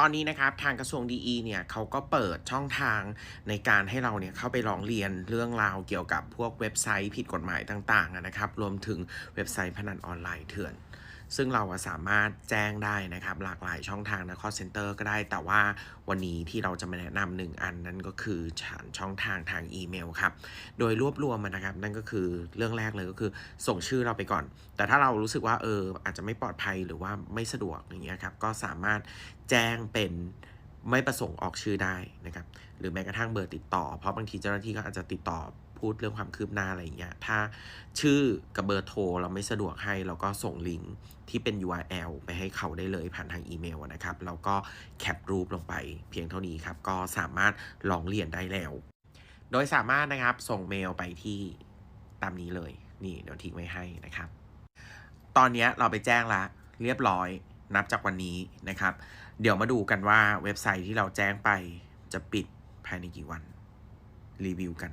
ตอนนี้นะครับทางกระทรวงดีเนี่ยเขาก็เปิดช่องทางในการให้เราเนี่ยเข้าไปร้องเรียนเรื่องราวเกี่ยวกับพวกเว็บไซต์ผิดกฎหมายต่างๆนะครับ รวมถึงเว็บไซต์พนันออนไลน์เถื่อน ซึ่งเราสามารถแจ้งได้นะครับ หลากหลายช่องทางนะคอเซ็นเตอร์ก็ได้ แต่ว่าวันนี้ที่เราจะมาแนะนำหนึ่งอันนั้นก็คือช่องทางทางอีเมลครับ โดยรวบรวมมันนะครับ นั่นก็คือเรื่องแรกเลยก็คือส่งชื่อเราไปก่อน แต่ถ้าเรารู้สึกว่าเอออาจจะไม่ปลอดภัยหรือว่าไม่สะดวกอย่างเงี้ยครับ ก็สามารถแจ้งเป็น ไม่ประสงค์ออกชื่อได้นะครับ หรือแม้กระทั่งเบอร์ติดต่อ เพราะบางทีเจ้าหน้าที่ก็อาจจะติดต่อพูดเรื่องความคืบหน้าอะไรอย่างเงี้ย ถ้าชื่อกับเบอร์โทรเราไม่สะดวกให้ เราก็ส่งลิงก์ที่เป็น URL ไปให้เขาได้เลยผ่านทางอีเมลนะครับ แล้วก็แคปรูปลงไปเพียงเท่านี้ครับ ก็สามารถร้องเรียนได้แล้ว โดยสามารถนะครับส่งเมลไปที่ตามนี้เลย นี่เดี๋ยวทิ้งไว้ให้นะครับ ตอนนี้เราไปแจ้งละเรียบร้อย นับจากวันนี้นะครับ เดี๋ยวมาดูกันว่าเว็บไซต์ที่เราแจ้งไปจะปิดภายในกี่วัน รีวิวกัน